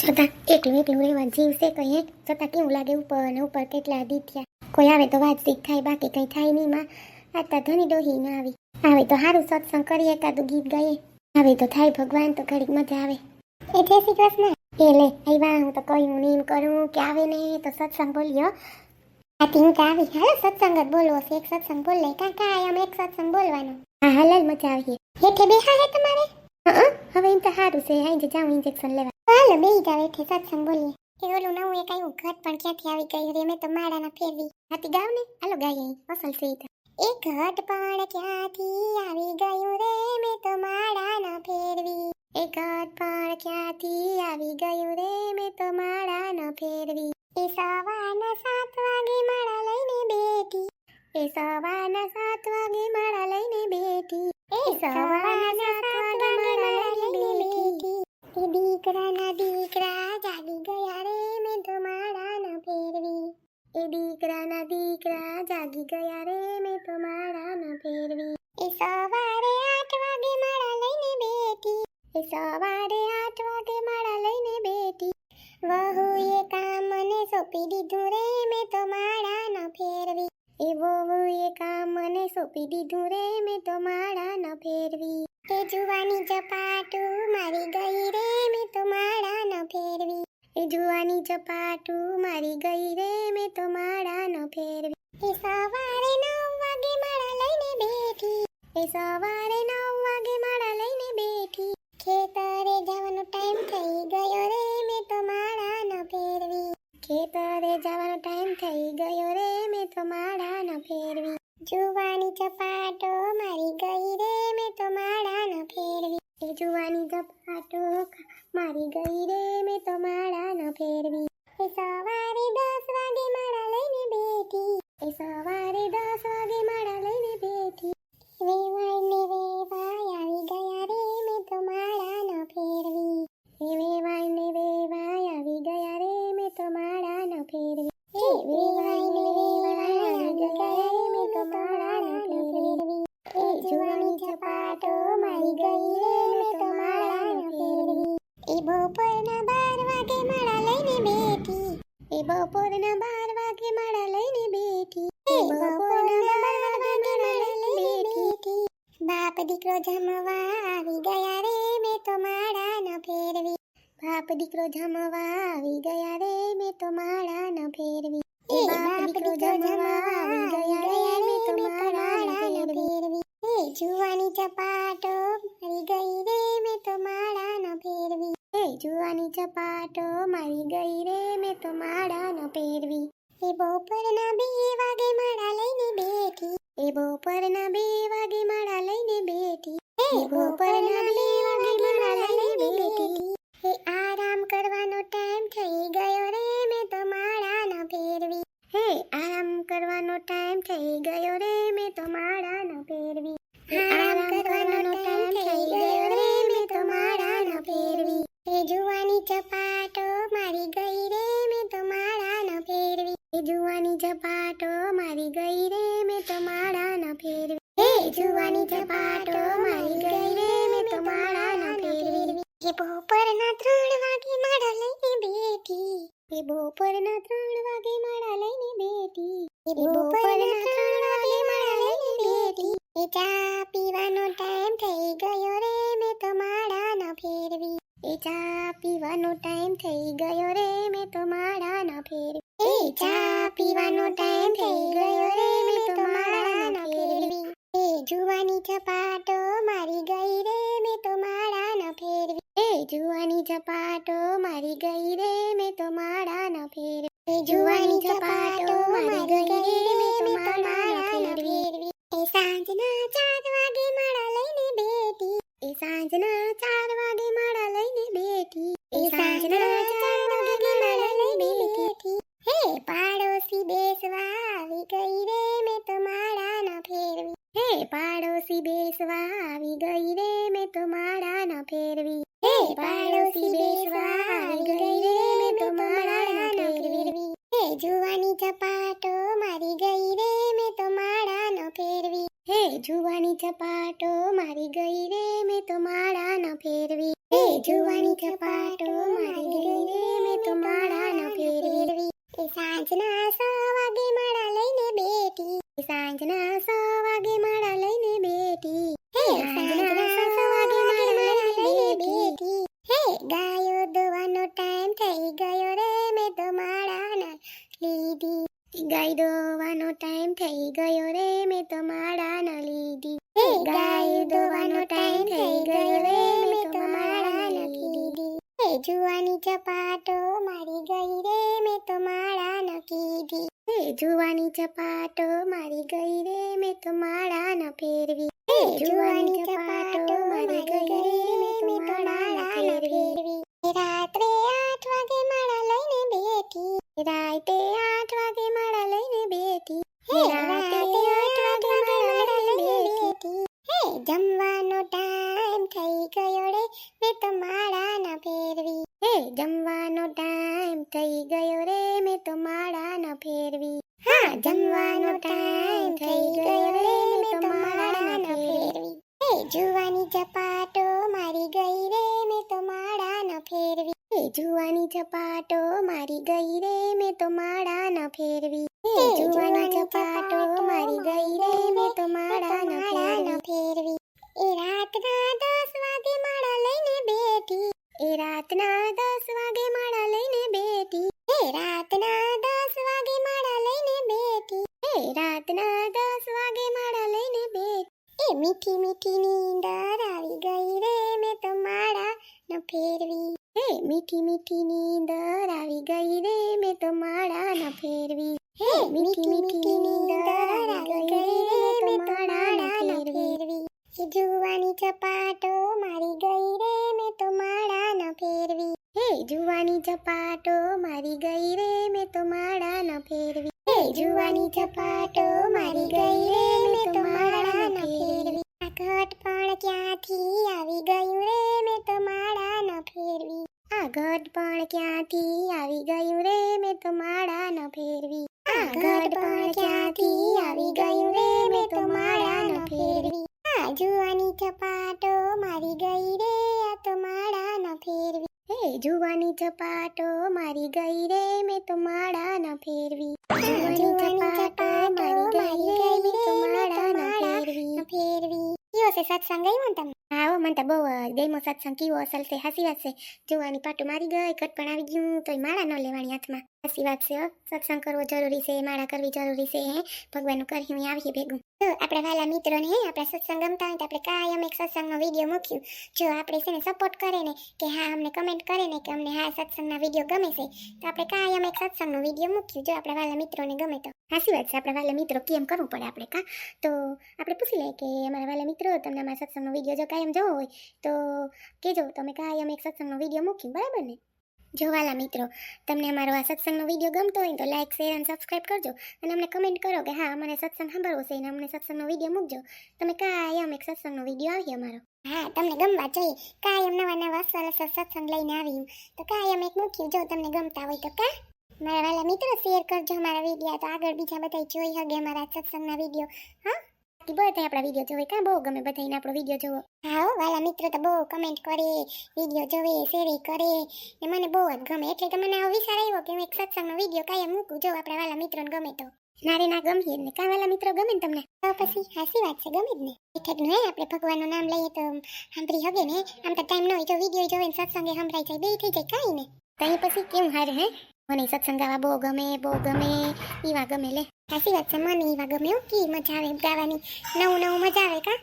છતાં એકલું એકલું રહેવા જીવશે કંઈ એક છતાં કેવું લાગે ઉપર ને ઉપર કેટલા દી કોઈ આવે તો વાતચીત થાય, બાકી કંઈ થાય નહીં, માં. આતા ધણી ડોહી ના આવી. આવે તો સારું સત્સંગ કરીએ, એકાદું ગીત ગાઈએ. આવે તો થાય ભગવાન તો ઘડીક મજા આવે. એ જય શ્રી કૃષ્ણ. એ લે આવ્યા હું તો કહ્યું નીમ કરું કે આવે ને તો સત્સંગ બોલ્યો આ ટીંક આવી. હાલો, સત્સંગ જ બોલવો છે. એક સત્સંગ બોલ. લે કાં કાં, આમ એક સત્સંગ બોલવાનો. હા હાલ મજા આવીએ હેઠે બેહા હે તમારે? હવે એમ તો સારું છે. હાઈ જાઉં ઇન્જેક્શન લેવા. હાલો, બેહી જાવ હેઠે સત્સંગ બોલીએ. એ ઓલું નવું એક આવ્યું ઘટ પણ ક્યાંથી આવી ગયું રે મેં તો માળાના ફેરવી. હાથી ગાવ ને? હાલો, ગાઈએ અહીં. અસલ છે ઈ તો. એ ઘટ પણ ક્યાંથી આવી ગયું રે? મેં તો માળાના ફેરવી. એ ઘટ પણ ક્યાંથી આવી ગયું રે? મેં તો માળાના ફેરવી. એ સવારના સાત વાગે માળા લઈને બેઠી. એ સવારના સાત વાગે માળા લઈને બેઠી. એ સવારના સાત વાગે માળા લઈને બેઠી એ દીકરાના દીકરા જાગી ગયા રે મેં તો માળા ન ફેરવી એ દીકરાના દીકરા જાગી ગયા રે મેં તો માળા ન ફેરવી એ સવારે આઠ વાગે માળા લઈને બેઠી એ સવારે આઠ વાગે માળા લઈને બેઠી વહુએ કામ મને સોંપી દીધું રે મેં તો માળા ન ફેરવી એ વહુએ કામ મને સોંપી દીધું રે મેં તો માળા ન ફેરવી એ જુવાની ચપાટુ મારી ગઈ રે, મેં તો માળા ન ફેરવી. એ જુવાની ઝપાટું મારી ગઈ રે, મેં તો માળા ન ફેરવી. એ સવારે નવ વાગે માળા લઈને બેઠી. એ સવારે મારી ગઈ રે મેં જમવા આવી ગયા રે મેં તો માળા ન ફેરવી. બાપ દીકરો જમવા આવી ગયા રે મેં તો માળા ન ફેરવી. એ બાપ દીકરો જમવા આવી ગયા રે મેં તો માળા ન ફેરવી. એ જુવાની ચપાટો મારી ગઈ રે મેં તો માળા ન ફેરવી. એ જુવાની ચપાટો મારી ગઈ રે મેં તો માળા ન ફેરવી. એ બપોરના બે વાગે માળા લઈને બેઠી. એ બપોરના બે વાગે માળા લઈને બેઠી બે વાગે બેઠી આરામ કરવાનો ટાઈમ થઈ ગયો રે મેં તો માળા ન ફેરવી. હે આરામ કરવાનો ટાઈમ થઈ ગયો રે મેં તો માળા ન ફેરવી આરામ કરવાનો ટાઈમ થઈ ગયો રે મેં તો માળા ન ફેરવી. એ જુવાની ચપાટો મારી ગઈ રે મેં તો માળા ન ફેરવી. એ જુવાની ચપાટો મારી ગઈ રે જુવાની ચપાટો મારી ગઈ રે, મેં તો માળા ન ફેરવી એ બપોરના ત્રણ વાગે માળા લઈને બેઠી. એ બપોરના ત્રણ વાગે માળા લઈને બેઠી. એ બપોરના ત્રણ વાગે માળા લઈને બેઠી. એ ચા પીવાનો ટાઈમ થઈ ગયો રે, મેં તો માળા ન ફેરવી. એ ચા પીવાનો ટાઈમ થઈ ગયો રે મારી ગઈ રે મેં તો માળા ન ફેરવી. એ જુવાની ચપાટો મારી ગઈ રે મેં તો માળા ન ફેરવી. એ જુવાની ચપાટો મારી ગઈ રે મેં તો માળા ન ફેરવી. એ સાંજના ચાર વાગે માળા લઈને બેઠી. એ સાંજના ચાર જુવાની ચપાટો મારી ગઈ રે, મેં તો માળાનો ફેરવી. હે, જુવાની ચપાટો મારી ગઈ રે, મેં તો માળાનો ફેરવી. હે, જુવાની ચપાટો મારી ગઈ રે, મેં તો માળાનો ફેરવી. સાંજના સો વાગે માળા લઈને બેટી સાંજના સો વાગે માળા લઈને બેટી હે, સાંજના દોવાનો ટાઈમ થઈ ગયો રે મેં તો માળા ન લીધી. હે ગાય દોવાનો ટાઈમ થઈ ગયો રે મેં તો માળા ન લીધી. હે જુવાની ચપાટો મારી ગઈ રે મેં તો માળા ન કીધી. હે જુવાની ચપાટો મારી ગઈ રે મેં તો માળા ન ફેરવી. હે જુવાની ચપાટો મારી ગઈ રે મેં તો માળા ન ફેરવી. રાત્રે આઠ વાગે જમવાનો ટાઈમ થઈ ગયો રે મેં તો માળા ન ફેરવી. એ જુવાની ચપાટો મારી ગઈ રે મેં તો માળા ન ફેરવી. એ જુવાની ચપાટો મારી ગઈ રે મેં તો માળા ન ફેરવી. એ જુવાની ચપાટો મારી ગઈ ફેરવી. હે મીઠી મીઠી નીંદર આવી ગઈ રે મેં તો માળા ન ફેરવી. હે મીઠી મીઠી નીંદર આવી ગઈ રે મેં તો માળા ન ફેરવી. જુવાની ચપાટો મારી ગઈ રે મેં તો માળા ન ફેરવી. હે જુવાની ચપાટો મારી ગઈ રે મેં તો માળા ન ફેરવી. હે જુવાની ચપાટો મારી ગઈ રે મેં તો માળા ન ફેરવી. આ ઘટ પણ ક્યાંથી આવી ગયું રે મેં તો માળા આ પણ ક્યાંથી આવી ગયું રે? મેં તો માળા ન ફેરવી. આ ઘટ પણ ક્યાંથી આવી ગયું રે? મેં તો માળા ન ફેરવી. આ જુવાની ચપાટો મારી ગઈ રે આ તો માળા ન ફેરવી. હે જુવાની ચપાટો મારી ગઈ રે મેં તો માળા ન ફેરવી. જુવાની ચપાટો મારી ગઈ રે મેં તો માળા ન ફેરવી. ફેરવી. છે સત્સંગ ગયો તમને? હા મને તો બહુ જ સત્સંગ કેવો અસલ છે હાસી વાત છે. જોવાની પાટું મારી ગઈ, કટ પણ આવી ગયું, તોય માળા ન લેવાની હાથમાં. હાસી વાત છે સત્સંગ કરવો જરૂરી છે, માળા કરવી જરૂરી છે, હે. ભગવાનનું કરી આવીએ ભેગું. જો આપણા વાલા મિત્રોને હે, આપણા સત્સંગ ગમતા હોય તો આપણે કાયમ એક સત્સંગનો વીડિયો મૂક્યું. જો આપણે છે ને સપોર્ટ કરે ને કે હા અમને કમેન્ટ કરે ને કે અમને હા સત્સંગના વીડિયો ગમે છે, તો આપણે કાયમ એક સત્સંગનો વીડિયો મૂક્યું. જો આપણા વાલા મિત્રોને ગમે તો. હાસી વાત છે, આપણા વાલા મિત્રો કેમ કરવું પડે આપણે કા? તો આપણે પૂછી લઈએ કે અમારા વાલા મિત્રો, તમને અમારા સત્સંગનો વીડિયો જો કાયમ જોવો હોય, તો કહેજો તમે કાયમ એક સત્સંગનો વીડિયો મૂક્યું, બરાબર ને? જો વાલા મિત્રો. તમને અમારો આ સત્સંગનો વીડિયો ગમતો હોય તો લાઇક શેર અને સબસ્ક્રાઈબ કરજો. અને અમને કમેન્ટ કરો કે હા અમને સત્સંગ સાંભળવો છે અને અમને સત્સંગનો વીડિયો મૂકજો. તમે કાયમ એક સત્સંગનો વીડિયો આવી અમારો. હા, તમને ગમવા જોઈએ. કાયમ નવા નવા સરસ સત્સંગ લઈને આવી તો કાયમ એક મૂક્યું, જો તમને ગમતા હોય તો કા. મારા વાલા મિત્રો શેર કરજો અમારા વીડિયો. તો આગળ બીજા બધા જોઈ શકે અમારા સત્સંગના વીડિયો. હા? બધા આપણા વીડિયો જોવે. કાં બહુ ગમે બધાને આપણો વીડિયો જોવો? હા વાલા મિત્રો તો બહુ કમેન્ટ કરે વીડિયો જોવે શેર કરે. ને મને બહુ જ ગમે. એટલે તો મને આવો વિચાર આવ્યો કે હું એક સત્સંગનો વીડિયો કાયમ મૂકું, જો આપણા વાલા મિત્રોને ગમે તો. ના ના ગમીએ ને. કાં વાલા મિત્રો ગમે ને તમને? તો પછી હાસી વાત છે, ગમે જ ને. એટલે હે, આપણે ભગવાનનું નામ લઈએ તો સાંભળી હગે ને. આમ તો ટાઈમ ન હોય, જો વીડિયો જોવે ને સત્સંગે સંભળાઈ જાય બે થઈ જાય, કાંઈ ને કઈ પછી કેમ હારે હે? મને સત્સંગ ગાવા બહુ ગમે બહુ ગમે. ઈવા ગમે લે. સાચી વાત છે મને ઈવા ગમે હો. કી મજા આવે ગાવાની. નવું નવું મજા આવે કા?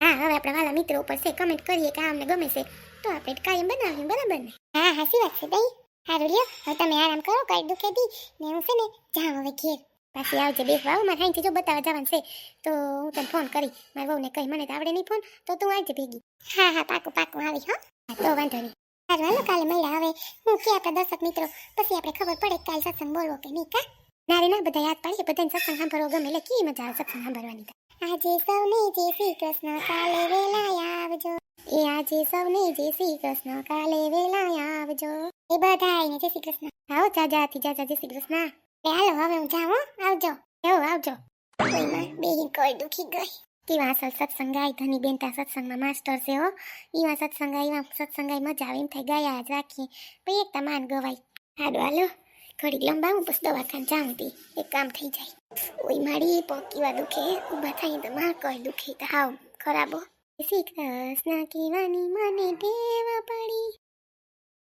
હા હવે આપણા વાલા મિત્રો ઉપર છે કમેન્ટ કરીએ કે આ અમને ગમે છે. તો આપણે કાયમ બનાવીએ બરાબર ને? હા સાચી વાત છે ભાઈ. સારું લ્યો. હવે તમે આરામ કરો કઈ દુખે દી ને હું છે ને જાઉં હવે ઘેર. પાછી આવજે બેસવા આવો મારે અહીંથી જો બતાવવા જવાનું છે. તો હું તને ફોન કરી. મારી વહુને કહી મને તો આવડે નહીં ફોન તો તું આવજે ભેગી. હા હા પાકું પાકું આવી હા, તો વાંધો નહીં. સારું, હાલો કાલે મળ્યા. હવે હું કે આપણા દર્શક મિત્રો, પછી આપણે ખબર પડે કાલ સત્સંગ બોલવો કે નહીં, કા? ના રે, ના, બધા યાદ પાડીએ બધાને સત્સંગ સાંભળવો ગમે એટલે કી મજા આવે સત્સંગ સાંભળવાની આજે સૌને જે શ્રી કૃષ્ણ, કાલે વેલા આવજો. એ આજે સૌને જે શ્રી કૃષ્ણ, કાલે વેલા આવજો. એ બધા આવીને જય શ્રી કૃષ્ણ. આવો જાજાથી જાજા, જય શ્રી કૃષ્ણ. હાલો, હવે હું જાઉં આવજો. એવું આવજો. બેહી કોઈ દુખી ગઈ. કેવા અસલ સત્સંગાય, ધની બેનતા સત્સંગમાં માસ્ટર છે હો. એવા સત્સંગાય ગાય ઈવા મજા આવે એમ થઈ ગયા જ રાખીએ પછી એક તમાન ગવાય. હાડો, હાલો. ઘડીક લંબાવું, પછી દવાખાને જાઉં તી. એક કામ થઈ જાય. ઓય મારી પગ કેવા દુખે, ઊભા થાય તો માં કઈ દુખે તો હાવ ખરાબો શ્રી કૃષ્ણ કહેવાની મને ટેવ પડી.